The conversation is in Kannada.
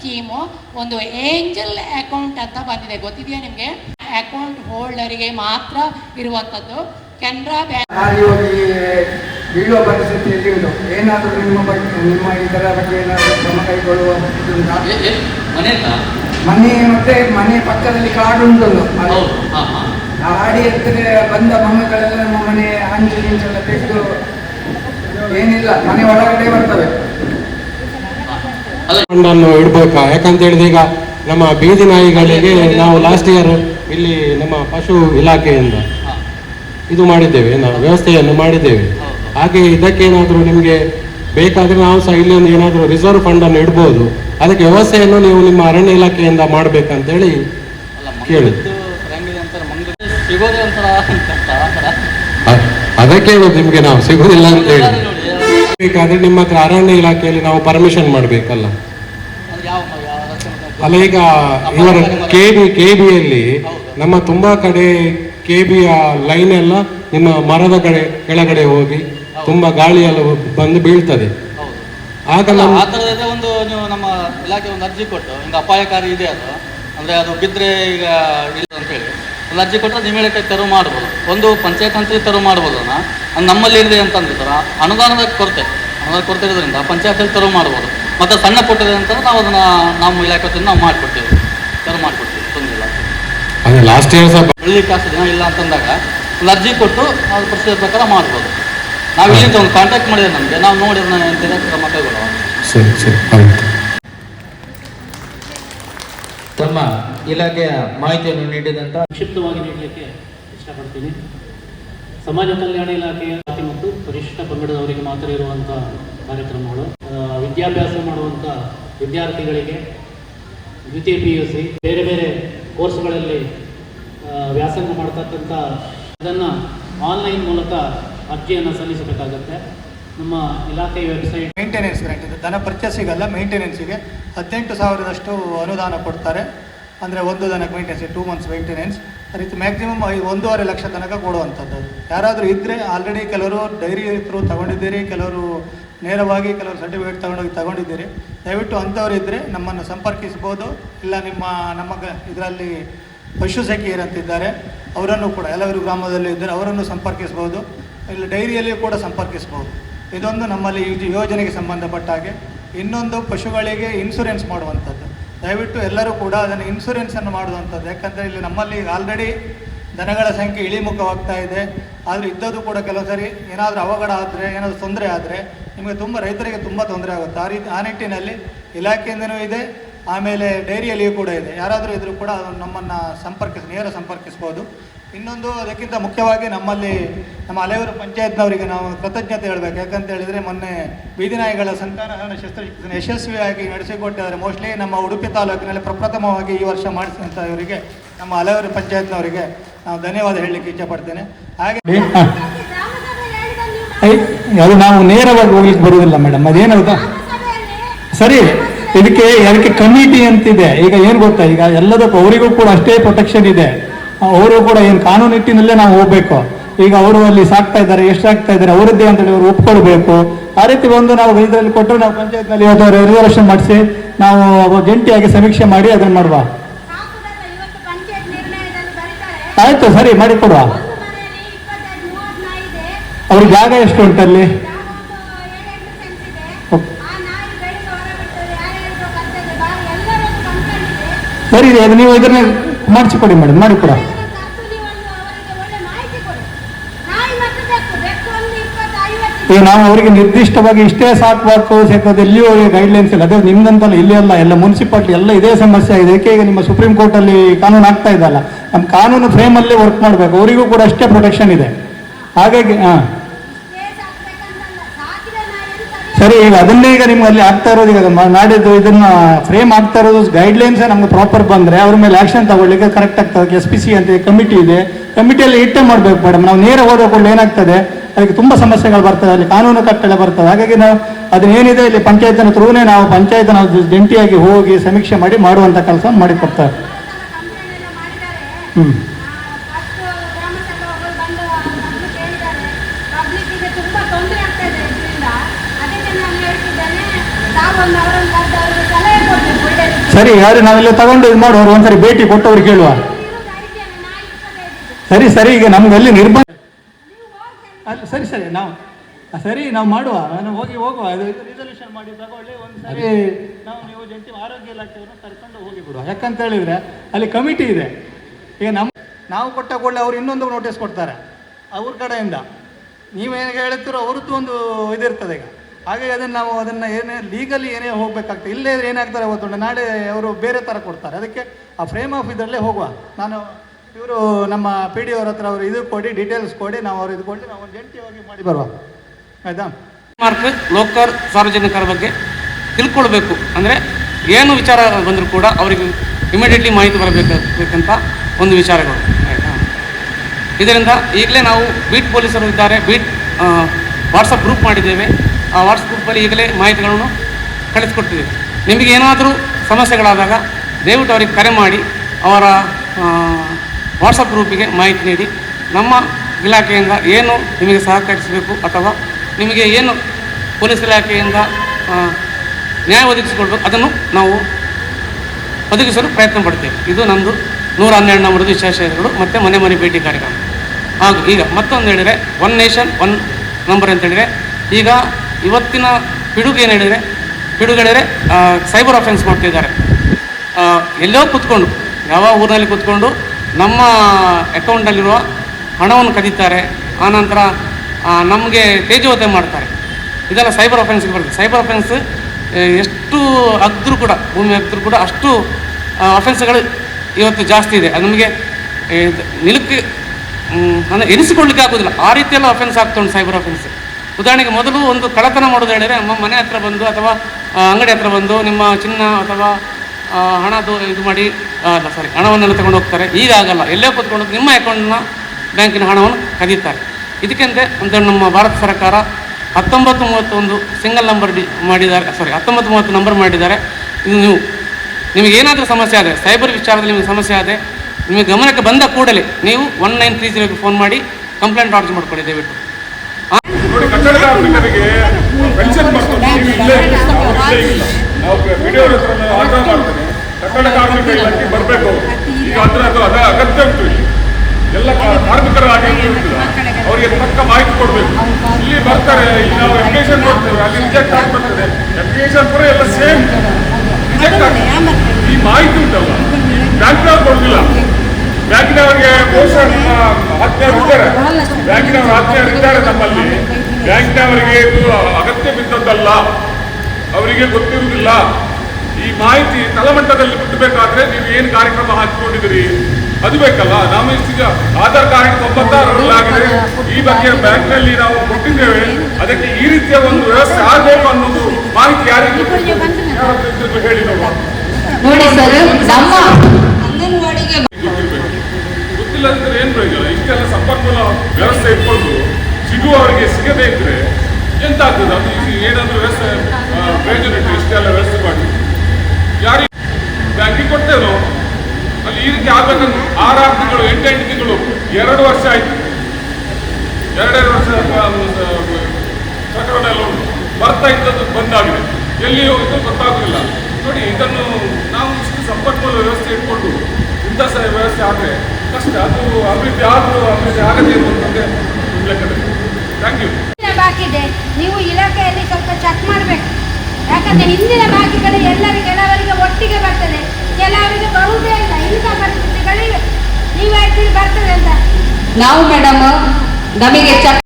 ಸ್ಕೀಮು ಒಂದು ಏಂಜಲ್ ಅಕೌಂಟ್ ಅಂತ ಬಂದಿದೆ. ಗೊತ್ತಿದೆಯಾ ನಿಮಗೆ? ಅಕೌಂಟ್ ಹೋಲ್ಡರಿಗೆ ಮಾತ್ರ ಇರುವಂಥದ್ದು ಕೆನರಾ ಬ್ಯಾಂಕ್ ಬೀಳುವ ಪರಿಸ್ಥಿತಿಯಲ್ಲಿ ಉಂಟು ಏನಾದರೂ ನಿಮ್ಮ ಬಗ್ಗೆ ನಿಮ್ಮ ಇದರ ಬಗ್ಗೆ ಏನಾದರೂ ಕ್ರಮ ಕೈಗೊಳ್ಳುವ ಮನೆ ಮತ್ತೆ ಮನೆ ಪಕ್ಕದಲ್ಲಿ ಕಾಡು ಉಂಟು ಹೌದು ಎತ್ತರೆ ಬಂದ ಮಮ್ಮಗಳೆಲ್ಲ ನಮ್ಮ ಮನೆ ಹಂಚು ಗಿಂಚೆಲ್ಲ ತೆಗೆದು ಏನಿಲ್ಲ ಮನೆ ಒಳಗಡೆ ಬರ್ತವೆ. ಫಂಡನ್ನು ಇಡ್ಬೇಕಾ ಯಾಕಂತ ಹೇಳಿದ್ರೆ ಈಗ ನಮ್ಮ ಬೀದಿ ನಾಯಿಗಳಿಗೆ ನಾವು ಲಾಸ್ಟ್ ಇಯರ್ ಇಲ್ಲಿ ನಮ್ಮ ಪಶು ಇಲಾಖೆಯಿಂದ ಇದು ಮಾಡಿದ್ದೇವೆ ನಾವು ವ್ಯವಸ್ಥೆಯನ್ನು ಮಾಡಿದ್ದೇವೆ. ಹಾಗೆ ಇದಕ್ಕೇನಾದರೂ ನಿಮಗೆ ಬೇಕಾದ್ರೆ ನಾವು ಸಹ ಇಲ್ಲಿ ಒಂದು ಏನಾದರೂ ರಿಸರ್ವ್ ಫಂಡ್ ಅನ್ನು ಇಡ್ಬೋದು ಅದಕ್ಕೆ ವ್ಯವಸ್ಥೆಯನ್ನು ನೀವು ನಿಮ್ಮ ಅರಣ್ಯ ಇಲಾಖೆಯಿಂದ ಮಾಡ್ಬೇಕಂತೇಳಿ ಹೇಳಿ ಕೇಳಿ. ಅದಕ್ಕೆ ನಿಮಗೆ ನಾವು ಸಿಗುದಿಲ್ಲ ಅಂತ ಹೇಳಿ ಬೇಕಾದ್ರೆ ನಿಮ್ಮ ಹತ್ರ ಅರಣ್ಯ ಇಲಾಖೆಯಲ್ಲಿ ನಾವು ಪರ್ಮಿಷನ್ ಮಾಡಬೇಕಲ್ಲ. ಅಲ್ಲ ಈಗ ಇವರ ಕೆ ಬಿ ಕೆ ಬಿಯಲ್ಲಿ ನಮ್ಮ ತುಂಬಾ ಕಡೆ ಕೆ ಬಿಯ ಲೈನ್ ಎಲ್ಲ ನಿಮ್ಮ ಮರದ ಕಡೆ ಕೆಳಗಡೆ ಹೋಗಿ ತುಂಬಾ ಗಾಳಿ ಎಲ್ಲ ಬಂದು ಬೀಳ್ತದೆ. ಆಗ ನಮ್ಮ ಒಂದು ನೀವು ನಮ್ಮ ಇಲಾಖೆ ಒಂದು ಅರ್ಜಿ ಕೊಟ್ಟು ಹಿಂಗೆ ಅಪಾಯಕಾರಿ ಇದೆ ಅದು. ಅಂದ್ರೆ ಅದು ಬಿದ್ದರೆ ಈಗ ಇಲ್ಲ ಅಂತ ಹೇಳಿ. ಒಂದು ಅರ್ಜಿ ಕೊಟ್ಟರೆ ನಿಮ್ಮ ಹೇಳಿಕೆ ತೆರವು ಮಾಡ್ಬೋದು. ಒಂದು ಪಂಚಾಯತ್ ಅಂತ ತೆರವು ಮಾಡ್ಬೋದು ನಮ್ಮಲ್ಲಿ ಇದೆ ಅಂತ ಅಂದಿರ್ತಾರ ಅನುದಾನದ ಕೊರತೆ ಅನುದಾನ ಕೊರತೆ ಇರೋದ್ರಿಂದ ಪಂಚಾಯತಲ್ಲಿ ತೆರವು ಮಾಡ್ಬೋದು. ಮತ್ತು ಸಣ್ಣ ಪುಟ್ಟದೆ ಅಂತ ನಾವು ಅದನ್ನು ನಮ್ಮ ಇಲಾಖೆ ನಾವು ಮಾಡಿಕೊಡ್ತೀವಿ. ತೆರವು ಮಾಡಿಕೊಡ್ತೀವಿ ತೊಂದರೆ ಇಲ್ಲ. ಅದೇ ಲಾಸ್ಟ್ ಇಯರ್ ಸಹ ಬೆಳಿಲಿಕ್ಕೆ ಕಾಸು ಏನೋ ಇಲ್ಲ ಅಂತಂದಾಗ ಒಂದು ಅರ್ಜಿ ಕೊಟ್ಟು ಅದು ಪ್ರಸಿದ್ಧ ಪ್ರಕಾರ ಮಾಡ್ಬೋದು. ನಾವು ಇಲ್ಲಿಂದ ಒಂದು ಕಾಂಟ್ಯಾಕ್ಟ್ ಮಾಡಿದ್ರೆ ನಮಗೆ ನಾವು ನೋಡಿ ಅದನ್ನ ಎಂತಿದೆ ಕ್ರಮ ಕೈಗೊಳ್ಳುವ ಸರಿ ಸರಿ ತಮ್ಮ ಇಲಾಖೆಯ ಮಾಹಿತಿಯನ್ನು ನೀಡಿದಂತ ಸಂಕ್ಷಿಪ್ತವಾಗಿ ನೀಡಲಿಕ್ಕೆ ಇಷ್ಟಪಡ್ತೀನಿ. ಸಮಾಜ ಕಲ್ಯಾಣ ಇಲಾಖೆಯ ಜಾತಿ ಮತ್ತು ಪರಿಶಿಷ್ಟ ಪಂಗಡದವರಿಗೆ ಮಾತ್ರ ಇರುವಂಥ ಕಾರ್ಯಕ್ರಮಗಳು. ವಿದ್ಯಾಭ್ಯಾಸ ಮಾಡುವಂಥ ವಿದ್ಯಾರ್ಥಿಗಳಿಗೆ ದ್ವಿತೀಯ ಪಿ ಯು ಸಿ ಬೇರೆ ಬೇರೆ ಕೋರ್ಸ್ಗಳಲ್ಲಿ ವ್ಯಾಸಂಗ ಮಾಡತಕ್ಕಂಥ ಅದನ್ನು ಆನ್ಲೈನ್ ಮೂಲಕ ಅರ್ಜಿಯನ್ನು ಸಲ್ಲಿಸಬೇಕಾಗತ್ತೆ. ನಮ್ಮ ಇಲಾಖೆಯ ವೆಬ್ಸೈಟ್ ಮೇಂಟೆನೆನ್ಸ್ ಗ್ರಾಂಟ್ ಇದೆ. ಧನ ಪರ್ಚೇಸಿಗಲ್ಲ ಮೇಂಟೆನೆನ್ಸಿಗೆ ಹದಿನೆಂಟು ಸಾವಿರದಷ್ಟು ಅನುದಾನ ಕೊಡ್ತಾರೆ. ಅಂದರೆ ಒಂದು ದನಕ್ಕೆ ಮೇಂಟೆನೆನ್ಸ್ ಟೂ ಮಂತ್ಸ್ ಮೇಂಟೆನೆನ್ಸ್ ರೀತಿ ಮ್ಯಾಕ್ಸಿಮಮ್ ಒಂದೂವರೆ ಲಕ್ಷ ತನಕ ಕೊಡುವಂಥದ್ದು. ಯಾರಾದರೂ ಇದ್ದರೆ ಆಲ್ರೆಡಿ ಕೆಲವರು ಡೈರಿ ಥ್ರೂ ತಗೊಂಡಿದ್ದೀರಿ, ಕೆಲವರು ನೇರವಾಗಿ ಕೆಲವರು ಸರ್ಟಿಫಿಕೇಟ್ ತಗೊಂಡೋಗಿ ತಗೊಂಡಿದ್ದೀರಿ. ದಯವಿಟ್ಟು ಅಂಥವ್ರು ಇದ್ದರೆ ನಮ್ಮನ್ನು ಸಂಪರ್ಕಿಸ್ಬೋದು ಇಲ್ಲ, ನಿಮ್ಮ, ನಮ್ಮ ಇದರಲ್ಲಿ ಪಶು ಸಖಿಯರು ಅಂತಿದ್ದಾರೆ ಅವರನ್ನು ಕೂಡ ಎಲ್ಲವರು ಗ್ರಾಮದಲ್ಲಿ ಇದ್ದರೆ ಅವರನ್ನು ಸಂಪರ್ಕಿಸ್ಬೋದು ಇಲ್ಲ ಡೈರಿಯಲ್ಲಿಯೂ ಕೂಡ ಸಂಪರ್ಕಿಸ್ಬೋದು ಇದೊಂದು ನಮ್ಮಲ್ಲಿ ಯೋಜನೆಗೆ ಸಂಬಂಧಪಟ್ಟ ಹಾಗೆ. ಇನ್ನೊಂದು ಪಶುಗಳಿಗೆ ಇನ್ಸೂರೆನ್ಸ್ ಮಾಡುವಂಥದ್ದು. ದಯವಿಟ್ಟು ಎಲ್ಲರೂ ಕೂಡ ಅದನ್ನು ಇನ್ಸೂರೆನ್ಸನ್ನು ಮಾಡುವಂಥದ್ದು. ಯಾಕಂದರೆ ಇಲ್ಲಿ ನಮ್ಮಲ್ಲಿ ಆಲ್ರೆಡಿ ದನಗಳ ಸಂಖ್ಯೆ ಇಳಿಮುಖವಾಗ್ತಾ ಇದೆ. ಆದರೆ ಇದ್ದದ್ದು ಕೂಡ ಕೆಲವು ಸರಿ ಏನಾದರೂ ಅವಘಡ ಆದರೆ, ಏನಾದರೂ ತೊಂದರೆ ಆದರೆ ನಿಮಗೆ ತುಂಬ ರೈತರಿಗೆ ತುಂಬ ತೊಂದರೆ ಆಗುತ್ತೆ. ಆ ರೀತಿ ಆ ನಿಟ್ಟಿನಲ್ಲಿ ಇಲಾಖೆಯಿಂದನೂ ಇದೆ, ಆಮೇಲೆ ಡೈರಿಯಲ್ಲಿಯೂ ಕೂಡ ಇದೆ. ಯಾರಾದರೂ ಇದ್ರೂ ಕೂಡ ನಮ್ಮನ್ನು ಸಂಪರ್ಕಿಸಿ, ನೇರ ಸಂಪರ್ಕಿಸ್ಬೋದು. ಇನ್ನೊಂದು ಅದಕ್ಕಿಂತ ಮುಖ್ಯವಾಗಿ ನಮ್ಮಲ್ಲಿ ನಮ್ಮ ಅಲೆಯೂರು ಪಂಚಾಯತ್ನವರಿಗೆ ನಾವು ಕೃತಜ್ಞತೆ ಹೇಳಬೇಕು. ಯಾಕಂತ ಹೇಳಿದರೆ ಮೊನ್ನೆ ಬೀದಿನಾಯಿಗಳ ಸಂತಾನಹರಣ ಶಸ್ತ್ರಚಿಕಿತ್ಸೆ ಯಶಸ್ವಿಯಾಗಿ ನಡೆಸಿಕೊಟ್ಟಿದ್ದಾರೆ. ಮೋಸ್ಟ್ಲಿ ನಮ್ಮ ಉಡುಪಿ ತಾಲೂಕಿನಲ್ಲಿ ಪ್ರಪ್ರಥಮವಾಗಿ ಈ ವರ್ಷ ಮಾಡಿಸಿದಂಥ ಇವರಿಗೆ ನಮ್ಮ ಅಲೆಯೂರು ಪಂಚಾಯತ್ನವರಿಗೆ ನಾವು ಧನ್ಯವಾದ ಹೇಳಲಿಕ್ಕೆ ಇಚ್ಛಪಡ್ತೇನೆ ಹಾಗೆ ಅದು ನಾವು ನೇರವಾಗಿ ಹೋಗ್ಲಿಕ್ಕೆ ಬರುವುದಿಲ್ಲ ಮೇಡಮ್. ಅದೇನೌದಾ? ಸರಿ, ಇದಕ್ಕೆ, ಅದಕ್ಕೆ ಕಮಿಟಿ ಅಂತಿದೆ. ಈಗ ಏನು ಗೊತ್ತಾ? ಈಗ ಎಲ್ಲದಕ್ಕೂ ಅವರಿಗೂ ಕೂಡ ಅಷ್ಟೇ ಪ್ರೊಟೆಕ್ಷನ್ ಇದೆ. ಅವರು ಕೂಡ ಏನು ಕಾನೂನು ನಿಟ್ಟಿನಲ್ಲೇ ನಾವು ಹೋಗ್ಬೇಕು. ಈಗ ಅವರು ಅಲ್ಲಿ ಸಾಕ್ತಾ ಇದ್ದಾರೆ, ಎಷ್ಟು ಸಾಕ್ತಾ ಇದ್ದಾರೆ, ಅವರದ್ದೇ ಅಂತೇಳಿ ಅವರು ಒಪ್ಕೊಳ್ಬೇಕು. ಆ ರೀತಿ ಒಂದು ನಾವು ಇದರಲ್ಲಿ ಕೊಟ್ಟರೆ ನಾವು ಪಂಚಾಯತ್ನಲ್ಲಿ ಇವತ್ತು ರಿಸರ್ವೇಷನ್ ಮಾಡಿಸಿ, ನಾವು ಜಂಟಿಯಾಗಿ ಸಮೀಕ್ಷೆ ಮಾಡಿ ಅದನ್ನು ಮಾಡುವ. ಆಯ್ತು, ಸರಿ, ಮಾಡಿ ಕೊಡುವ. ಅವ್ರಿಗೆ ಜಾಗ ಎಷ್ಟು ಉಂಟು ಅಲ್ಲಿ ಸರಿ ನೀವು ಇದನ್ನ ಮಾಡಿಸಿಕೊಡಿ ಮೇಡಮ್, ಮಾಡಿ ಕೂಡ. ಈಗ ನಾವು ಅವರಿಗೆ ನಿರ್ದಿಷ್ಟವಾಗಿ ಇಷ್ಟೇ ಸಾಕಬೇಕು ಸೇರ್ತದೆ ಎಲ್ಲಿಯೂ ಅವರಿಗೆ ಗೈಡ್ಲೈನ್ಸ್ ಇಲ್ಲ. ಅದೇ ನಿಮ್ದಂತಲ್ಲ, ಇಲ್ಲಿ ಅಲ್ಲ, ಎಲ್ಲ ಮುನ್ಸಿಪಾಲ್ಟಿ ಎಲ್ಲ ಇದೇ ಸಮಸ್ಯೆ ಆಗಿದೆ. ಏಕೆ ಈಗ ನಿಮ್ಮ ಸುಪ್ರೀಂ ಕೋರ್ಟ್ ಅಲ್ಲಿ ಕಾನೂನು ಆಗ್ತಾ ಇದಲ್ಲ ನಮ್ಮ ಕಾನೂನು ಫ್ರೇಮ್ ಅಲ್ಲಿ ವರ್ಕ್ ಮಾಡಬೇಕು. ಅವರಿಗೂ ಕೂಡ ಅಷ್ಟೇ ಪ್ರೊಟೆಕ್ಷನ್ ಇದೆ. ಹಾಗಾಗಿ, ಹಾ ಕೇಸ್ ಹಾಕ್ಬೇಕಂತಲ್ಲ ಸಾಕಿದ ನಾಯಿ ಅಂತ ಸರಿ, ಈಗ ಅದನ್ನೇ ಈಗ ನಿಮ್ಗೆ ಅಲ್ಲಿ ಆಗ್ತಾ ಇರೋದು, ಈಗ ನಾಡಿದ್ದು ಇದನ್ನ ಫ್ರೇಮ್ ಆಗ್ತಾ ಇರೋದು ಗೈಡ್ಲೈನ್ಸ್ ನಮ್ಗೆ ಪ್ರಾಪರ್ ಬಂದ್ರೆ ಅವ್ರ ಮೇಲೆ ಆಕ್ಷನ್ ತಗೊಳ್ಳಿಕ್ಕೆ ಕರೆಕ್ಟ್ ಆಗ್ತದೆ. ಎಸ್ ಪಿ ಸಿ ಅಂತ ಕಮಿಟಿ ಇದೆ. ಕಮಿಟಿಯಲ್ಲಿ ಇಟ್ಟೆ ಮಾಡ್ಬೇಕು ಮೇಡಮ್ ನಾವು ನೇರ ಹೋದ ಕೂಡಲೇ ಏನಾಗ್ತದೆ? ಅದಕ್ಕೆ ತುಂಬಾ ಸಮಸ್ಯೆಗಳು ಬರ್ತದೆ. ಅಲ್ಲಿ ಕಾನೂನು ಕಟ್ಟಳೆ ಬರ್ತದೆ. ಹಾಗಾಗಿ ನಾವು ಅದನ್ನೇನಿದೆ ಇಲ್ಲಿ ಪಂಚಾಯತ್ನ ತ್ರೂನೇ ನಾವು ಪಂಚಾಯತ್ ಜಂಟಿಯಾಗಿ ಹೋಗಿ ಸಮೀಕ್ಷೆ ಮಾಡಿ ಮಾಡುವಂತ ಕೆಲಸ ಮಾಡಿಕೊಡ್ತಾರೆ. ಕಂಪ್ಲೇಂಟ್ ಎಲ್ಲ ಮಾಡಿದ್ದಾರೆ ಹ್ಮ್ ಫಸ್ಟ್ ಗ್ರಾಮಸಭೆ ಒಬ್ಬರು ಬಂದು ನಮ್ಗೆ ಕೇಳಿದ್ದಾರೆ ಪಬ್ಲಿಕ್ಕಿಗೆ ತುಂಬ ತೊಂದರೆ ಆಗ್ತಾ ಇದೆ ಇದರಿಂದ ಅದಕ್ಕೆ ನಾನು ಹೇಳ್ತಿದ್ದೇನೆ ತಾವೊಂದು ಅವರನ್ನು ಕರೆದು ಅವರಿಗೆ ಸಲಹೆ ಕೊಡಬೇಕು ಒಳ್ಳೆಯದು ಸರಿ, ಯಾರು ನಾವೆಲ್ಲ ತಗೊಂಡು ಇದು ಮಾಡುವ ಒಂದ್ಸರಿ ಭೇಟಿ ಕೊಟ್ಟವ್ರು ಕೇಳುವ. ಸರಿ ಸರಿ, ಈಗ ನಮ್ಗೆ ಅಲ್ಲಿ ನಿರ್ಬಂಧ ಸರಿ ಸರಿ, ನಾವು ಸರಿ, ನಾವು ಮಾಡುವ. ನಾನು ಹೋಗಿ ಹೋಗುವ. ಅದು ರಿಸಲ್ಯೂಷನ್ ಮಾಡಿ ತಗೊಳ್ಳಿ. ಒಂದ್ಸರಿ ನಾವು ನೀವು ಜಂಟಿ ಆರೋಗ್ಯ ಇಲಾಖೆಯನ್ನು ಕರ್ಕೊಂಡು ಹೋಗಿ ಬಿಡುವ. ಯಾಕಂತ ಹೇಳಿದ್ರೆ, ಅಲ್ಲಿ ಕಮಿಟಿ ಇದೆ. ಈಗ ನಮ್ಮ ನಾವು ಕೊಟ್ಟ ಕೂಡಲೇ ಅವ್ರು ಇನ್ನೊಂದು ನೋಟಿಸ್ ಕೊಡ್ತಾರೆ. ಅವ್ರ ಕಡೆಯಿಂದ. ನೀವೇನು ಹೇಳ್ತಿರೋ ಅವ್ರದ್ದು ಒಂದು ಇದಿರ್ತದೆ ಈಗ. ಹಾಗಾಗಿ ಅದನ್ನು ನಾವು ಅದನ್ನು ಏನೇ ಲೀಗಲಿ ಏನೇ ಹೋಗಬೇಕಾಗ್ತದೆ. ಇಲ್ಲೇ ಇದ್ರೆ ಏನಾಗ್ತಾರೆ ಗೊತ್ತುಂಟು ನಾಳೆ ಅವರು ಬೇರೆ ಥರ ಕೊಡ್ತಾರೆ. ಅದಕ್ಕೆ ಆ ಫ್ರೇಮ್ ಆಫ್ ಇದರಲ್ಲೇ ಹೋಗುವ. ನಾನು ಇವರು ನಮ್ಮ ಪಿ ಡಿ ಅವ್ರ ಹತ್ರ ಅವರು ಇದು ಕೊಡಿ ಡೀಟೇಲ್ಸ್ ಕೊಡಿ, ನಾವು ಅವ್ರು ಇದು ಕೊಡಿ ನಾವು ಜಂಟಿಯಾಗಿ ಮಾಡಿ ಬರುವ. ಆಯಿತಾ? ಮಾರ್ಕ್ ಲೋಕರ್ ಸಾರ್ವಜನಿಕರ ಬಗ್ಗೆ ತಿಳ್ಕೊಳ್ಬೇಕು. ಅಂದರೆ ಏನು ವಿಚಾರ ಬಂದರೂ ಕೂಡ ಅವರಿಗೆ ಇಮಿಡಿಯೇಟ್ಲಿ ಮಾಹಿತಿ ಬರಬೇಕಂತ ಬೇಕಂತ ಒಂದು ವಿಚಾರಗಳು. ಆಯಿತಾ? ಇದರಿಂದ ಈಗಲೇ ನಾವು ಬೀಟ್ ಪೊಲೀಸರು ಇದ್ದಾರೆ. ಬೀಟ್ ವಾಟ್ಸಪ್ ಗ್ರೂಪ್ ಮಾಡಿದ್ದೇವೆ. ಆ ವಾಟ್ಸಪ್ ಗ್ರೂಪಲ್ಲಿ ಈಗಲೇ ಮಾಹಿತಿಗಳನ್ನು ಕಳಿಸ್ಕೊಡ್ತೀವಿ ನಿಮಗೆ ಏನಾದರೂ ಸಮಸ್ಯೆಗಳಾದಾಗ ದಯವಿಟ್ಟು ಅವರಿಗೆ ಕರೆ ಮಾಡಿ, ಅವರ ವಾಟ್ಸಪ್ ಗ್ರೂಪಿಗೆ ಮಾಹಿತಿ ನೀಡಿ. ನಮ್ಮ ಇಲಾಖೆಯಿಂದ ಏನು ನಿಮಗೆ ಸಹಕರಿಸಬೇಕು ಅಥವಾ ನಿಮಗೆ ಏನು ಪೊಲೀಸ್ ಇಲಾಖೆಯಿಂದ ನ್ಯಾಯ ಒದಗಿಸಿಕೊಡ್ಬೇಕು ಅದನ್ನು ನಾವು ಒದಗಿಸಲು ಪ್ರಯತ್ನ ಪಡ್ತೇವೆ. ಇದು ನಮ್ಮದು ನೂರ ಹನ್ನೆರಡು ನಂಬರ್ದು ವಿಶೇಷಗಳು ಮತ್ತು ಮನೆ ಮನೆ ಭೇಟಿ ಕಾರ್ಯಕ್ರಮ. ಹಾಗೂ ಈಗ ಮತ್ತೊಂದು ಹೇಳಿದರೆ, ಒನ್ ನೇಷನ್, ಒನ್ ನಂಬರ್ ಅಂತ ಹೇಳಿದರೆ, ಈಗ ಇವತ್ತಿನ ಪಿಡುಗು ಏನು ಹೇಳಿದರೆ? ಪಿಡುಗಳೇ ಸೈಬರ್ ಅಫೆನ್ಸ್ ಮಾಡ್ತಿದ್ದಾರೆ. ಎಲ್ಲೋ ಕೂತ್ಕೊಂಡು, ಯಾವ ಊರಿನಲ್ಲಿ ಕೂತ್ಕೊಂಡು ನಮ್ಮ ಅಕೌಂಟಲ್ಲಿರುವ ಹಣವನ್ನು ಕದೀತಾರೆ. ಆನಂತರ ನಮಗೆ ತೇಜವತೆ ಮಾಡ್ತಾರೆ. ಇದೆಲ್ಲ ಸೈಬರ್ ಅಫೆನ್ಸ್ಗೆ ಬರುತ್ತೆ. ಸೈಬರ್ ಅಫೆನ್ಸ್ ಎಷ್ಟು ಅಗ್ದರೂ ಕೂಡ, ಭೂಮಿ ಅಗ್ದರೂ ಕೂಡ ಅಷ್ಟು ಅಫೆನ್ಸ್ಗಳು ಇವತ್ತು ಜಾಸ್ತಿ ಇದೆ. ಅದು ನಮಗೆ ನಿಲುಕ್ಕೆ ಅಂದರೆ ಎನಿಸಿಕೊಳ್ಳಿಕ್ಕೆ ಆಗೋದಿಲ್ಲ. ಆ ರೀತಿಯೆಲ್ಲ ಅಫೆನ್ಸ್ ಆಗ್ತಾ ಉಂಟು ಸೈಬರ್ ಅಫೆನ್ಸ್ ಉದಾಹರಣೆಗೆ ಮೊದಲು ಒಂದು ಕಳ್ಳತನ ಮಾಡೋದು ಹೇಳಿದರೆ ನಮ್ಮ ಮನೆ ಹತ್ರ ಬಂದು ಅಥವಾ ಅಂಗಡಿ ಹತ್ರ ಬಂದು ನಿಮ್ಮ ಚಿನ್ನ ಅಥವಾ ಹಣ ಇದು ಮಾಡಿ ಅಲ್ಲ ಸಾರಿ ಹಣವನ್ನೆಲ್ಲ ತಗೊಂಡು ಹೋಗ್ತಾರೆ. ಈಗ ಆಗಲ್ಲ. ಎಲ್ಲೇ ಕೂತ್ಕೊಂಡು ನಿಮ್ಮ ಅಕೌಂಟ್ನ ಬ್ಯಾಂಕಿನ ಹಣವನ್ನು ಕದೀತಾರೆ. ಇದಕ್ಕೆಂತೆ ಒಂದು ನಮ್ಮ ಭಾರತ ಸರ್ಕಾರ ಹತ್ತೊಂಬತ್ತು ಮೂವತ್ತೊಂದು ಸಿಂಗಲ್ ನಂಬರ್ ಡಿ ಮಾಡಿದ್ದಾರೆ ಸಾರಿ ಹತ್ತೊಂಬತ್ತು ಮೂವತ್ತು ನಂಬರ್ ಮಾಡಿದ್ದಾರೆ. ಇದು ನೀವು, ನಿಮಗೆ ಏನಾದರೂ ಸಮಸ್ಯೆ ಆದರೆ, ಸೈಬರ್ ವಿಚಾರದಲ್ಲಿ ನಿಮಗೆ ಸಮಸ್ಯೆ ಆದರೆ, ನಿಮಗೆ ಗಮನಕ್ಕೆ ಬಂದ ಕೂಡಲೇ ನೀವು ಒನ್ ನೈನ್ ತ್ರೀ ಜೀರೋಗೆ ಫೋನ್ ಮಾಡಿ ಕಂಪ್ಲೇಂಟ್ ಲಾಡ್ಜ್ ಮಾಡ್ಕೊಳ್ಳಿ, ದಯವಿಟ್ಟು. ನೋಡಿ ಕಟ್ಟಡ ಕಾರ್ಮಿಕರಿಗೆ ಪೆನ್ಷನ್ ಬರ್ತದೆ ನೀವು ಇಲ್ಲೇ ಇಲ್ಲ ನಾವು ವಿಡಿಯೋ ಹತ್ರ ನಾನು ಆಗ್ರಹ ಮಾಡ್ತೇನೆ ಕನ್ನಡ ಕಾರ್ಮಿಕ ಇಲಾಖೆ ಬರಬೇಕು. ಈಗ ಅದರ ಅದು ಅದ ಅಗತ್ಯ ಉಂಟು ಇಲ್ಲಿ. ಎಲ್ಲ ಕಾ- ಕಾರ್ಮಿಕರಾಗಿ ಇರ್ತದೆ ಅವರಿಗೆ ತಕ್ಕ ಮಾಹಿತಿ ಕೊಡಬೇಕು. ಇಲ್ಲಿ ಬರ್ತಾರೆ. ಇಲ್ಲಿ ನಾವು ಅಪ್ಲಿಕೇಶನ್ ಕೊಡ್ತೇವೆ ಅಲ್ಲಿ ರಿಜೆಕ್ಟ್ ಆಗ್ಬಿಡ್ತದೆ ಅಪ್ಲಿಕೇಶನ್ ಕೂಡ ಎಲ್ಲ ಸೇಮ್ ರಿಜೆಕ್ಟ್ ಆಗ್ತದೆ ಈ ಮಾಹಿತಿ ಉಂಟಲ್ಲ ಬ್ಯಾಂಕ್ನವ್ರು ಕೊಡಲಿಲ್ಲ ಬ್ಯಾಂಕಿನವರಿಗೆ ಬಹುಶಃ ನಿಮ್ಮ ಆತ್ಮೀಯರು ಇದ್ದಾರೆ ಬ್ಯಾಂಕಿನವರು ಆತ್ಮೀಯರು ಇದ್ದಾರೆ ನಮ್ಮಲ್ಲಿ. ಬ್ಯಾಂಕಿನವರಿಗೆ ಇದು ಅಗತ್ಯ ಬಿದ್ದದ್ದಲ್ಲ ಅವರಿಗೆ ಗೊತ್ತಿರುವುದಿಲ್ಲ. ಈ ಮಾಹಿತಿ ತಲಮಟ್ಟದಲ್ಲಿ ಬಿಟ್ಟಬೇಕಾದ್ರೆ ನೀವು ಏನು ಕಾರ್ಯಕ್ರಮ ಹಾಕಿಕೊಂಡಿದ್ದೀರಿ? ಅದು ಬೇಕಲ್ಲ ನಾವು ಈಗ ಆಧಾರ್ ಕಾರ್ಡ್ ತೊಂಬತ್ತಾರರಲ್ಲಿ ಆಗಿದೆ ಈ ಬಗ್ಗೆ ಬ್ಯಾಂಕ್ನಲ್ಲಿ ನಾವು ಕೊಟ್ಟಿದ್ದೇವೆ. ಅದಕ್ಕೆ ಈ ರೀತಿಯ ಒಂದು ವ್ಯವಸ್ಥೆ ಆಗಬೇಕು ಅನ್ನೋದು ಮಾಹಿತಿ ಯಾರಿಗೂ ಹೇಳಿ ನೋಡುವ ನೋಡಿ ಸರ್ ನಮ್ಮ ಅಂಗನವಾಡಿಗೆ ಗೊತ್ತಿರ್ಬೇಕು. ಗೊತ್ತಿಲ್ಲ ಅಂದ್ರೆ ಏನ್ ಪ್ರಯೋಜನ ಇಷ್ಟೆಲ್ಲ ಸಂಪನ್ಮೂಲ ವ್ಯವಸ್ಥೆ ಇಟ್ಕೊಂಡು ಸಿಗುವವರಿಗೆ ಸಿಗದೇ ಇದ್ರೆ ಎಂತ ಆಗ್ತದೆ ಅದು ಇದು ಏನಾದ್ರೂ ವ್ಯವಸ್ಥೆ ಇಟ್ಟು ಇಷ್ಟೆಲ್ಲ ವ್ಯವಸ್ಥೆ ಮಾಡಿ. ಯಾರಿಗೆ ಬ್ಯಾಂಕಿಗೆ ಕೊಡ್ತೇವೋ ಅಲ್ಲಿ ಈ ರೀತಿ ಆಗ್ಬೇಕಂತ ಆರಾರು ತಿಂಗಳು, ಎಂಟೆಂಟು ತಿಂಗಳು, ಎರಡು ವರ್ಷ ಆಯ್ತು. ಎರಡೆರಡು ವರ್ಷ ಪ್ರಕರಣ ಎಲ್ಲ ಉಂಟು. ಬರ್ತಾ ಇದ್ದದ್ದು ಬಂದಾಗಿದೆ. ಎಲ್ಲಿ ಹೋಗಿದ್ದು ಗೊತ್ತಾಗುದಿಲ್ಲ. ನೋಡಿ, ಇದನ್ನು ನಾವು ಇಷ್ಟು ಸಂಪನ್ಮೂಲ ವ್ಯವಸ್ಥೆ ಇಟ್ಕೊಂಡು ಇಂಥ ಸ ವ್ಯವಸ್ಥೆ ಆದರೆ ಕಷ್ಟ. ಅದು ಅಭಿವೃದ್ಧಿ ಆದರೂ ಅಭಿವೃದ್ಧಿ ಆಗದೇ ಇರುವಂಥದ್ದೇ ಲೆಕ್ಕದಲ್ಲಿ. ಥ್ಯಾಂಕ್ ಯು ಇದೆ ನೀವು ಇಲಾಖೆಯಲ್ಲಿ ಸ್ವಲ್ಪ ಚೆಕ್ ಮಾಡಬೇಕು. ಯಾಕಂದ್ರೆ ಹಿಂದಿನ ಬಾಕಿಗಳು ಎಲ್ಲರಿಗೆ, ಕೆಲವರಿಗೆ ಒಟ್ಟಿಗೆ ಬರ್ತದೆ. ಕೆಲವರಿಗೆ ಬರುವುದೇ ಇಲ್ಲ. ಇಂಥ ಪರಿಸ್ಥಿತಿಗಳಿವೆ. ನೀವು ಹೇಳ್ತೀರಿ ಬರ್ತದೆ ಅಂತ. ನಾವು ಮೇಡಮ್ ನಮಗೆ